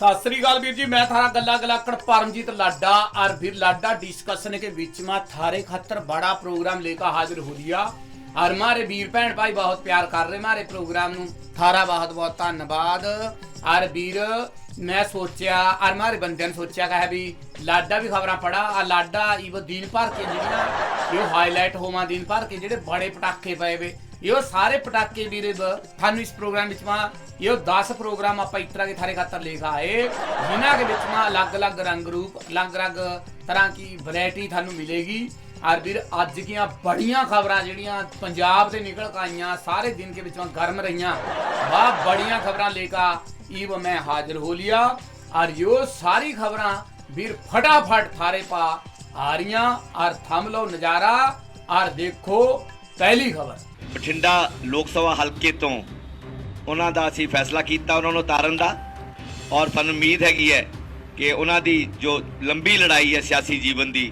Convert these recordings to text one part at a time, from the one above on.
ਸਤਿ ਸ੍ਰੀ ਅਕਾਲ ਵੀਰ ਜੀ, ਮੈਂ ਥਾਰਾ ਗੱਲਾ ਗਲਾਕੜ ਪਰਮਜੀਤ ਲਾਡਾ আর ਵੀਰ ਲਾਡਾ ਡਿਸਕਸ਼ਨ ਕੇ ਵਿੱਚ ਮਾ ਥਾਰੇ ਖਾਤਰ ਬੜਾ ਪ੍ਰੋਗਰਾਮ ਲੈ ਕੇ ਹਾਜ਼ਰ ਹੋ ਰਿਹਾ ਔਰ ਮਾਰੇ ਵੀਰ ਭੈਣ ਭਾਈ ਬਹੁਤ ਪਿਆਰ ਕਰ ਰਹੇ ਮਾਰੇ ਪ੍ਰੋਗਰਾਮ ਨੂੰ। ਥਾਰਾ ਬਹੁਤ ਬਹੁਤ ਧੰਨਵਾਦ। ਔਰ ਵੀਰ, ਮੈਂ ਸੋਚਿਆ, ਔਰ ਮਾਰੇ ਬੰਦਿਆਂ ਨੇ ਸੋਚਿਆ, ਕਹੇ ਵੀ ਲਾਡਾ ਵੀ ਖਬਰਾਂ ਪੜਾ ਆ ਲਾਡਾ ਇਹ ਦਿਨ ਭਰ ਕੇ ਜਿਹੜੀਆਂ ਇਹ ਹਾਈਲਾਈਟ ਹੋਵਾਂ ਦਿਨ ਭਰ ਕੇ ਜਿਹੜੇ ਬੜੇ ਪਟਾਕੇ ਪਏ ਵੇ। ਇਹ ਸਾਰੇ ਪਟਾਕੇ ਵੀਰੇ ਬ- ਤੁਹਾਨੂੰ ਇਸ ਪ੍ਰੋਗਰਾਮ ਵਿੱਚ ਮਾ ਇਹ 10 ਪ੍ਰੋਗਰਾਮ ਆਪਾਂ ਇਸ ਤਰ੍ਹਾਂ ਕੇ ਥਾਰੇ ਖਾਤਰ ਲੇਖ ਆਏ ਜਿਨ੍ਹਾਂ ਦੇ ਵਿੱਚ ਮਾ ਅਲੱਗ-ਅਲੱਗ ਰੰਗ ਰੂਪ ਅਲੱਗ-ਅਲੱਗ ਤਰ੍ਹਾਂ ਕੀ ਵੈਰਾਈਟੀ ਤੁਹਾਨੂੰ ਮਿਲੇਗੀ ਔਰ ਵੀਰ ਅੱਜ ਦੀਆਂ ਬੜੀਆਂ ਖਬਰਾਂ ਜਿਹੜੀਆਂ ਪੰਜਾਬ ਦੇ ਨਿਕਲ ਕੇ ਆਈਆਂ ਸਾਰੇ ਦਿਨ के ਵਿੱਚੋਂ ਗਰਮ ਰਹੀਆਂ ਵਾਹ ਬੜੀਆਂ ਖਬਰਾਂ ਲੇਕਾ ईव मैं हाजिर हो लिया और यो सारी खबरां ਵੀਰ फटाफट थारे पा आ रही और थम लो नजारा और देखो पहली खबर ਬਠਿੰਡਾ ਲੋਕ ਸਭਾ ਹਲਕੇ ਤੋਂ ਉਹਨਾਂ ਦਾ ਅਸੀਂ ਫੈਸਲਾ ਕੀਤਾ, ਉਹਨਾਂ ਨੂੰ ਉਤਾਰਨ ਦਾ। ਔਰ ਸਾਨੂੰ ਉਮੀਦ ਹੈਗੀ ਹੈ ਕਿ ਉਹਨਾਂ ਦੀ ਜੋ ਲੰਬੀ ਲੜਾਈ ਹੈ ਸਿਆਸੀ ਜੀਵਨ ਦੀ,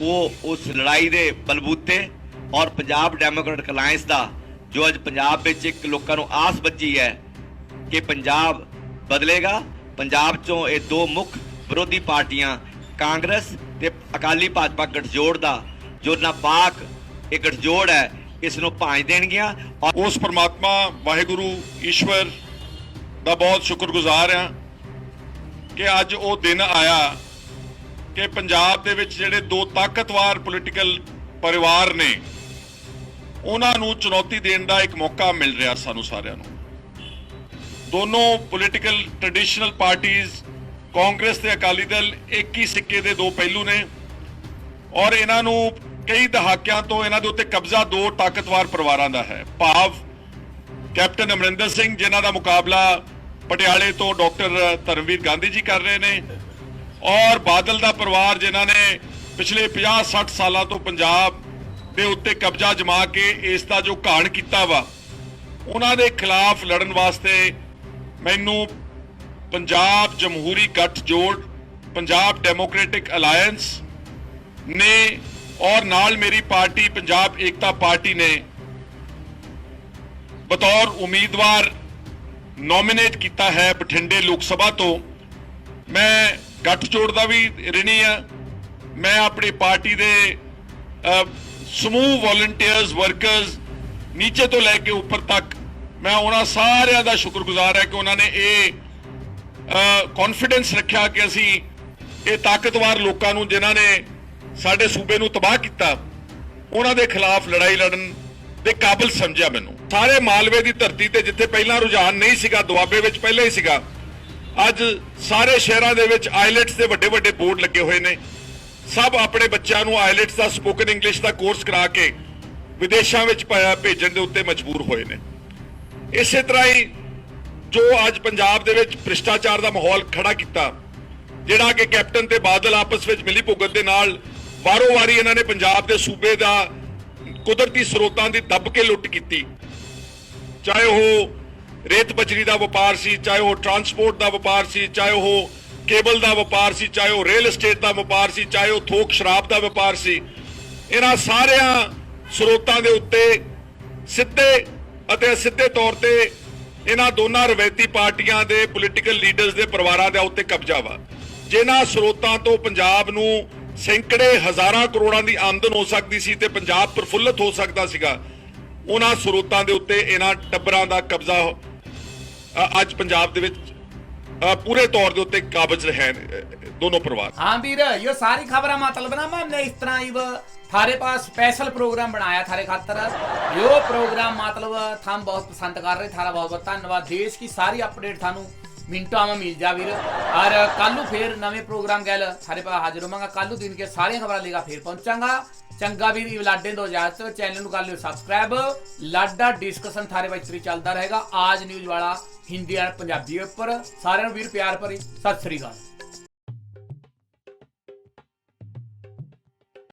ਉਹ ਉਸ ਲੜਾਈ ਦੇ ਬਲਬੂਤੇ ਔਰ ਪੰਜਾਬ ਡੈਮੋਕ੍ਰੈਟਿਕ ਅਲਾਈਅੰਸ ਦਾ, ਜੋ ਅੱਜ ਪੰਜਾਬ ਵਿੱਚ ਇੱਕ ਲੋਕਾਂ ਨੂੰ ਆਸ ਬੱਜੀ ਹੈ ਕਿ ਪੰਜਾਬ ਬਦਲੇਗਾ। ਪੰਜਾਬ ਚੋਂ ਇਹ ਦੋ ਮੁੱਖ ਵਿਰੋਧੀ ਪਾਰਟੀਆਂ, ਕਾਂਗਰਸ ਤੇ ਅਕਾਲੀ ਭਾਜਪਾ ਗਠਜੋੜ ਦਾ, ਜੋ ਨਾਪਾਕ ਇਹ ਗਠਜੋੜ ਹੈ ਇਸ ਨੂੰ ਭਾਜ ਦੇਣਗੀਆਂ ਉਸ ਪਰਮਾਤਮਾ ਵਾਹਿਗੁਰੂ ਈਸ਼ਵਰ ਦਾ ਬਹੁਤ ਸ਼ੁਕਰਗੁਜ਼ਾਰ ਹਾਂ ਕਿ ਅੱਜ ਉਹ ਦਿਨ ਆਇਆ ਕਿ ਪੰਜਾਬ ਦੇ ਵਿੱਚ ਜਿਹੜੇ ਦੋ ਤਾਕਤਵਰ ਪੋਲੀਟੀਕਲ ਪਰਿਵਾਰ ਨੇ, ਉਹਨਾਂ ਨੂੰ ਚੁਣੌਤੀ ਦੇਣ ਦਾ ਇੱਕ ਮੌਕਾ ਮਿਲ ਰਿਹਾ ਸਾਨੂੰ ਸਾਰਿਆਂ ਨੂੰ। ਦੋਨੋਂ ਪੋਲੀਟੀਕਲ ਟ੍ਰੈਡੀਸ਼ਨਲ ਪਾਰਟੀਆਂ ਕਾਂਗਰਸ ਤੇ ਅਕਾਲੀ ਦਲ ਇੱਕ ਹੀ ਸਿੱਕੇ ਦੇ ਦੋ ਪਹਿਲੂ ਨੇ ਔਰ ਇਹਨਾਂ ਨੂੰ ਕਈ ਦਹਾਕਿਆਂ ਤੋਂ ਇਹਨਾਂ ਦੇ ਉੱਤੇ ਕਬਜ਼ਾ ਦੋ ਤਾਕਤਵਰ ਪਰਿਵਾਰਾਂ ਦਾ ਹੈ। ਭਾਵ ਕੈਪਟਨ ਅਮਰਿੰਦਰ ਸਿੰਘ, ਜਿਨ੍ਹਾਂ ਦਾ ਮੁਕਾਬਲਾ ਪਟਿਆਲੇ ਤੋਂ ਡਾਕਟਰ ਧਰਮਵੀਰ ਗਾਂਧੀ ਜੀ ਕਰ ਰਹੇ ਨੇ ਔਰ ਬਾਦਲ ਦਾ ਪਰਿਵਾਰ, ਜਿਨ੍ਹਾਂ ਨੇ ਪਿਛਲੇ 50-60 ਸਾਲਾਂ ਤੋਂ ਪੰਜਾਬ ਦੇ ਉੱਤੇ ਕਬਜ਼ਾ ਜਮਾ ਕੇ ਇਸ ਦਾ ਜੋ ਘਾਣ ਕੀਤਾ ਵਾ, ਉਹਨਾਂ ਦੇ ਖਿਲਾਫ ਲੜਨ ਵਾਸਤੇ ਮੈਨੂੰ ਪੰਜਾਬ ਜਮਹੂਰੀ ਗੱਠਜੋੜ, ਪੰਜਾਬ ਡੈਮੋਕ੍ਰੈਟਿਕ ਅਲਾਈਅੰਸ ਨੇ ਔਰ ਨਾਲ ਮੇਰੀ ਪਾਰਟੀ, ਪੰਜਾਬ ਏਕਤਾ ਪਾਰਟੀ ਨੇ ਬਤੌਰ ਉਮੀਦਵਾਰ ਨੋਮੀਨੇਟ ਕੀਤਾ ਹੈ ਬਠਿੰਡੇ ਲੋਕ ਸਭਾ ਤੋਂ। ਮੈਂ ਗੱਠਜੋੜ ਦਾ ਵੀ ਰਿਣੀ ਆ ਮੈਂ ਆਪਣੀ ਪਾਰਟੀ ਦੇ ਸਮੂਹ ਵੋਲੰਟੀਅਰਸ ਵਰਕਰਸ ਨੀਚੇ ਤੋਂ ਲੈ ਕੇ ਉੱਪਰ ਤੱਕ ਮੈਂ ਉਹਨਾਂ ਸਾਰਿਆਂ ਦਾ ਸ਼ੁਕਰਗੁਜ਼ਾਰ ਹੈ ਕਿ ਉਹਨਾਂ ਨੇ ਇਹ ਕੌਨਫੀਡੈਂਸ ਰੱਖਿਆ ਕਿ ਅਸੀਂ ਇਹ ਤਾਕਤਵਰ ਲੋਕਾਂ ਨੂੰ ਜਿਨ੍ਹਾਂ ਨੇ ਸਾਡੇ ਸੂਬੇ ਨੂੰ ਤਬਾਹ ਕੀਤਾ, ਉਹਨਾਂ ਦੇ ਖਿਲਾਫ ਲੜਾਈ ਲੜਨ ਦੇ ਕਾਬਿਲ ਸਮਝਿਆ ਮੈਨੂੰ। ਸਾਰੇ ਮਾਲਵੇ ਦੀ ਧਰਤੀ ਤੇ ਜਿੱਥੇ ਪਹਿਲਾਂ ਰੁਝਾਨ ਨਹੀਂ ਸੀਗਾ, ਦੁਆਬੇ ਵਿੱਚ ਪਹਿਲਾਂ ਹੀ ਸੀਗਾ, ਅੱਜ ਸਾਰੇ ਸ਼ਹਿਰਾਂ ਦੇ ਵਿੱਚ ਆਈਲੈਟਸ ਦੇ ਵੱਡੇ ਵੱਡੇ ਬੋਰਡ ਲੱਗੇ ਹੋਏ ਨੇ। ਸਭ ਆਪਣੇ ਬੱਚਿਆਂ ਨੂੰ ਆਈਲੈਟਸ ਦਾ, ਸਪੋਕਨ ਇੰਗਲਿਸ਼ ਦਾ ਕੋਰਸ ਕਰਾ ਕੇ ਵਿਦੇਸ਼ਾਂ ਵਿੱਚ ਭੇਜਣ ਦੇ ਉੱਤੇ ਮਜਬੂਰ ਹੋਏ ਨੇ। ਇਸੇ ਤਰ੍ਹਾਂ ਹੀ ਜੋ ਅੱਜ ਪੰਜਾਬ ਦੇ ਵਿੱਚ ਭ੍ਰਿਸ਼ਟਾਚਾਰ ਦਾ ਮਾਹੌਲ ਖੜਾ ਕੀਤਾ, ਜਿਹੜਾ ਕਿ ਕੈਪਟਨ ਤੇ ਬਾਦਲ ਆਪਸ ਵਿੱਚ ਮਿਲੀ ਭੁਗਤ ਦੇ ਨਾਲ ਵਾਰੋ ਵਾਰੀ ਇਹਨਾਂ ਨੇ ਪੰਜਾਬ ਦੇ ਸੂਬੇ ਦਾ ਕੁਦਰਤੀ ਸਰੋਤਾਂ ਦੀ ਦੱਬ ਕੇ ਲੁੱਟ ਕੀਤੀ। ਚਾਹੇ ਉਹ ਰੇਤ ਬਜਰੀ ਦਾ ਵਪਾਰ ਸੀ, ਚਾਹੇ ਉਹ ਟਰਾਂਸਪੋਰਟ ਦਾ ਵਪਾਰ ਸੀ, ਚਾਹੇ ਉਹ ਕੇਬਲ ਦਾ ਵਪਾਰ ਸੀ, ਚਾਹੇ ਉਹ ਰੀਅਲ ਏਸਟੇਟ ਦਾ ਵਪਾਰ ਸੀ, ਚਾਹੇ ਉਹ ਥੋਕ ਸ਼ਰਾਬ ਦਾ ਵਪਾਰ ਸੀ, ਇਹਨਾਂ ਸਾਰਿਆਂ ਸਰੋਤਾਂ ਦੇ ਉੱਤੇ ਸਿੱਧੇ ਅਤੇ ਅਸਿੱਧੇ ਤੌਰ ਤੇ ਇਹਨਾਂ ਦੋਨਾਂ ਰਵਾਇਤੀ ਪਾਰਟੀਆਂ ਦੇ ਪੋਲੀਟੀਕਲ ਲੀਡਰਸ ਦੇ ਪਰਿਵਾਰਾਂ ਦੇ ਉੱਤੇ ਕਬਜ਼ਾ ਵਾ। ਜਿਨ੍ਹਾਂ ਸਰੋਤਾਂ ਤੋਂ ਪੰਜਾਬ ਨੂੰ ਸੈਂਕੜੇ ਹਜ਼ਾਰਾਂ ਕਰੋੜਾਂ ਦੀ ਆਮਦਨ ਹੋ ਸਕਦੀ ਸੀ ਤੇ ਪੰਜਾਬ ਪ੍ਰਫੁੱਲਤ ਹੋ ਸਕਦਾ ਸੀਗਾ ਉਹਨਾਂ ਸਰੋਤਾਂ ਦੇ ਉੱਤੇ ਇਹਨਾਂ ਟੱਬਰਾਂ ਦਾ ਕਬਜ਼ਾ ਅ, ਅੱਜ ਪੰਜਾਬ ਦੇ ਵਿੱਚ ਅ, ਪੂਰੇ ਤੌਰ ਦੇ ਉੱਤੇ ਕਾਬਜ ਹੈ ਅ, ਦੋਨੋਂ ਪਰਿਵਾਰ हाँ वीर यो सारी खबर मतलब ना हमने इस तरह ही थारे पास स्पेशल प्रोग्राम बनाया थारे खातर यो प्रोग्राम मतलब थम बहुत पसंद कर रहे थारा बहुत बहुत धन्यवाद देश की सारी अपडेट थानू ਮਿੰਟੋ ਵਿੱਚ ਮਿਲ ਜਾ ਵੀਰ। ਔਰ ਕੱਲ ਨੂੰ ਫੇਰ ਨਵੇਂ ਪ੍ਰੋਗਰਾਮ ਗੈਲ ਸਾਰੇ ਪਾ ਹਾਜ਼ਰ ਹੋਵਾਂਗਾ। ਕੱਲ ਨੂੰ ਦਿਨ ਕੇ ਸਾਰੀਆਂ ਖਬਰਾਂ ਲੇਗਾ ਫੇਰ ਪਹੁੰਚਾਂਗਾ। ਚੰਗਾ ਵੀਰ, ਲਾਡੇ ਤੋਂ ਜਾਤ ਚੈਨਲ ਨੂੰ ਕਰ ਲਿਓ ਸਬਸਕ੍ਰਾਈਬ ਲਾਡਾ ਡਿਸਕਸ਼ਨ ਥਾਰੇ ਵਿੱਚ ਵੀ ਚੱਲਦਾ ਰਹੇਗਾ। ਆਜ ਨਿਊਜ਼ ਵਾਲਾ, ਹਿੰਦੀ ਔਰ ਪੰਜਾਬੀ ਉੱਪਰ। ਸਾਰਿਆਂ ਨੂੰ ਵੀਰ ਪਿਆਰ ਭਰੀ। ਸਤਿ ਸ੍ਰੀ ਅਕਾਲ।